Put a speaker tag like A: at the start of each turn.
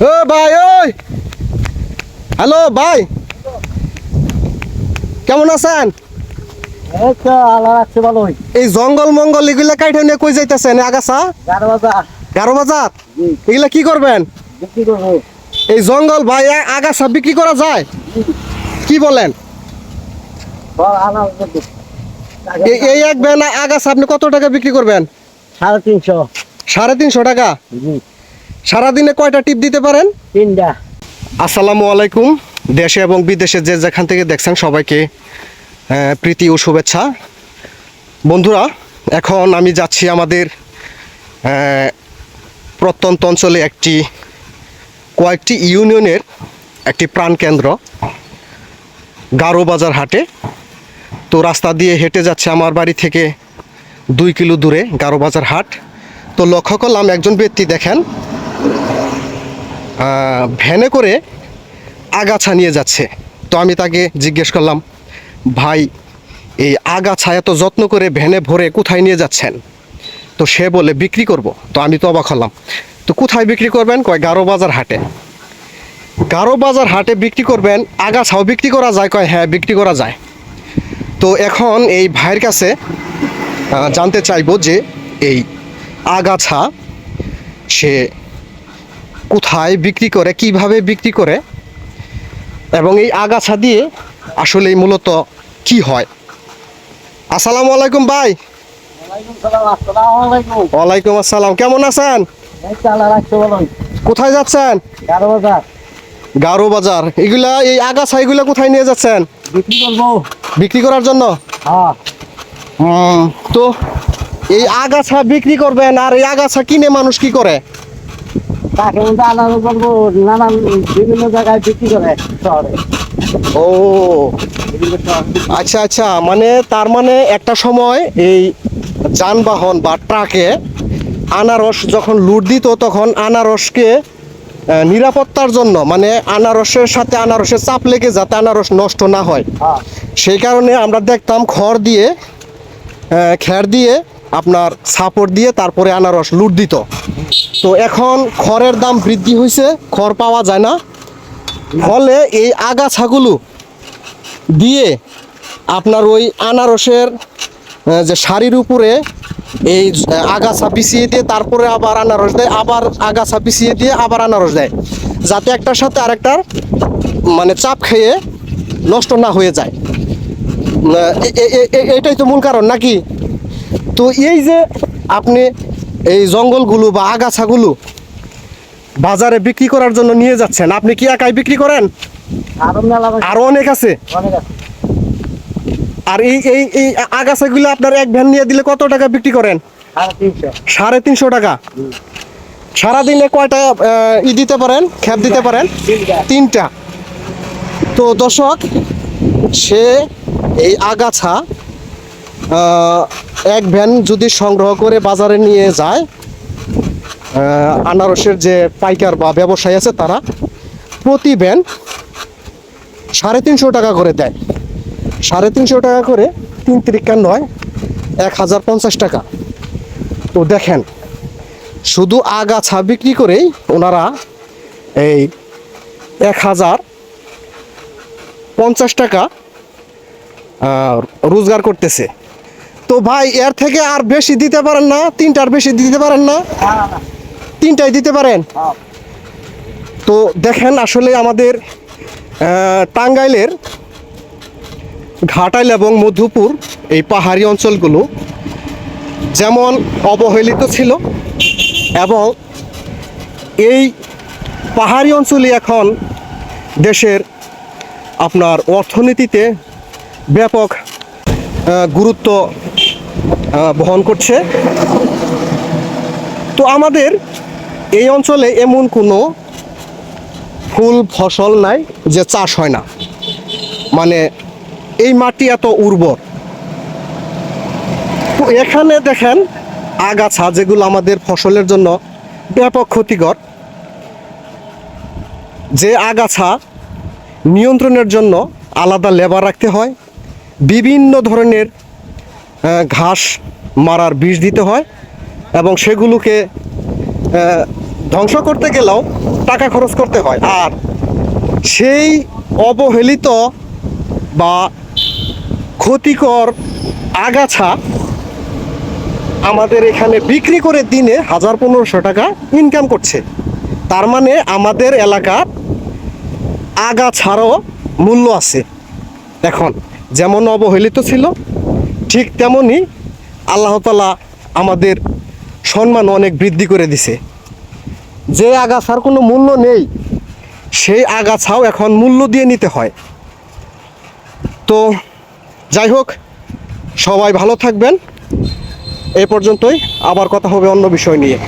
A: ও ভাই ওই। হ্যালো ভাই। কেমন আছেন?
B: এই
A: জঙ্গল মঙ্গল এগুলা কাইঠে নিয়ে কই যাইতেছেন আগাছা? গারো বাজার। এগুলা কি করবেন? এই জঙ্গল ভাই আগাছা বিক্রি করা যায়? কি বলেন। এই- এক ভ্যান আগাছা আপনি কত টাকা বিক্রি করবেন?
B: সাড়ে তিনশো।
A: সাড়ে তিনশো টাকা? সারাদিনে কয়টা টিপ দিতে পারেন?
B: তিনটা।
A: আসসালামু আলাইকুম। দেশে এবং বিদেশে যে যেখান থেকে দেখছেন সবাইকে প্রীতি ও শুভেচ্ছা। বন্ধুরা এখন আমি যাচ্ছি আমাদের প্রত্যন্ত অঞ্চলে একটি কয়েকটি ইউনিয়নের একটি প্রাণকেন্দ্র গারো বাজার হাটে। তো রাস্তা দিয়ে হেঁটে যাচ্ছে আমার বাড়ি থেকে দুই কিলো দূরে গারো বাজার হাট। তো লক্ষ্য করলাম একজন ব্যক্তি দেখেন ভ্যানে করে আগাছা নিয়ে যাচ্ছে। তো আমি তাকে জিজ্ঞেস করলাম, ভাই, এই আগাছা এত যত্ন করে ভ্যানে ভরে কোথায় নিয়ে যাচ্ছেন? তো সে বলে, বিক্রি করব। তো আমি তো অবাক হলাম, তো কোথায় বিক্রি করবেন? কয়, গারো বাজার হাটে। গারো বাজার হাটে বিক্রি করবেন, আগাছাও বিক্রি করা যায়? কয় হ্যাঁ বিক্রি করা যায়। তো এখন এই ভাইয়ের কাছে জানতে চাইব যে এই আগাছা সে কোথায় বিক্রি করে কীভাবে বিক্রি করে এবং এই আগাছা দিয়ে আসলে মূলত কি হয়। আসসালামু আলাইকুম ভাই।
B: ওয়ালাইকুম সালাম আসসালামু
A: কেমন আছেন? কোথায় যাচ্ছেন? গারো বাজার। এগুলা এই আগাছা এগুলা কোথায় নিয়ে যাচ্ছেন?
B: বিক্রি
A: করার জন্য?
B: হ্যাঁ।
A: তো এই আগাছা বিক্রি করবেন আর এই আগাছা কিনে মানুষ কি করে?
B: তাকে করব নানান বিভিন্ন জায়গায় বিক্রি করে শহরে।
A: ও। আচ্ছা আচ্ছা মানে তার মানে একটা সময় এই যানবাহন বা ট্রাকে আনারস যখন লুট দিত তখন আনারসকে নিরাপত্তার জন্য মানে আনারসের সাথে আনারসের চাপ লেগে যাতে আনারস নষ্ট না হয়।
B: হ্যাঁ।
A: সেই কারণে আমরা দেখতাম খড় দিয়ে খ্যার দিয়ে আপনার সাপোর্ট দিয়ে তারপরে আনারস লুট দিত। তো এখন খড়ের দাম বৃদ্ধি হয়েছে খড় পাওয়া যায় না। ফলে এই আগাছাগুলো দিয়ে আপনার ওই আনারসের যে শাড়ির উপরে এই আগাছা বিছিয়ে দিয়ে তারপরে আবার আনারস দেয়, আবার আগাছা বিছিয়ে দিয়ে আবার আনারস দেয়, যাতে একটার সাথে আরেকটার মানে চাপ খেয়ে নষ্ট না হয়ে যায়। এটাই তো মূল কারণ নাকি? তো এই যে আপনি এই জঙ্গলগুলো বা আগাছাগুলো বাজারে বিক্রি করার জন্য নিয়ে যাচ্ছেন। আপনি কি একাই বিক্রি করেন? আরও অনেক আছে। আর এই এই এই আগাছাগুলো আপনার এক ভ্যান নিয়ে দিলে কত টাকা বিক্রি করেন?
B: সাড়ে তিনশো।
A: টাকা। সারাদিনে কয়টা ই দিতে পারেন? খ্যাপ দিতে পারেন?
B: তিনটা।
A: তো দর্শক সে এই আগাছা আহ, এক ভ্যান যদি সংগ্রহ করে বাজারে নিয়ে যায় আনারসের যে পাইকার বা ব্যবসায়ী আছে তারা প্রতি ভ্যান সাড়ে তিনশো টাকা করে দেয়। সাড়ে তিনশো টাকা করে তিন তিরিকা নয়, এক হাজার পঞ্চাশ টাকা। তো দেখেন, শুধু আগাছা বিক্রি করেই ওনারা এই এক হাজার পঞ্চাশ টাকা রোজগার করতেছে। তো ভাই, এর থেকে আর বেশি দিতে পারেন না তিনটার বেশি দিতে পারেন না। তিনটাই দিতে পারেন। তো দেখেন আসলে আমাদের টাঙ্গাইলের ঘাটাইল এবং মধুপুর এই পাহাড়ি অঞ্চলগুলো যেমন অবহেলিত ছিল এবং এই পাহাড়ি অঞ্চলই এখন দেশের আপনার অর্থনীতিতে ব্যাপক গুরুত্ব বহন করছে। তো আমাদের এই অঞ্চলে এমন কোনো ফুল ফসল নাই যে চাষ হয় না। মানে এই মাটি এত উর্বর। তো এখানে দেখেন আগাছা যেগুলো আমাদের ফসলের জন্য ব্যাপক ক্ষতিকর। যে আগাছা নিয়ন্ত্রণের জন্য আলাদা লেবার রাখতে হয়। বিভিন্ন ধরনের ঘাস মারার বিষ দিতে হয় এবং সেগুলোকে ধ্বংস করতে গেলেও টাকা খরচ করতে হয়। আর সেই অবহেলিত বা ক্ষতিকর আগাছা আমাদের এখানে বিক্রি করে দিনে হাজার পনেরোশো টাকা ইনকাম করছে। তার মানে আমাদের এলাকার আগাছারও মূল্য আছে। এখন যেমন অবহেলিত ছিল ঠিক তেমনই আল্লাহতালা আমাদের সম্মান অনেক বৃদ্ধি করে দিছে। যে আগাছার কোনো মূল্য নেই, সেই আগাছাও এখন মূল্য দিয়ে নিতে হয়। তো যাই হোক, সবাই ভালো থাকবেন। এ পর্যন্তই, আবার কথা হবে অন্য বিষয় নিয়ে।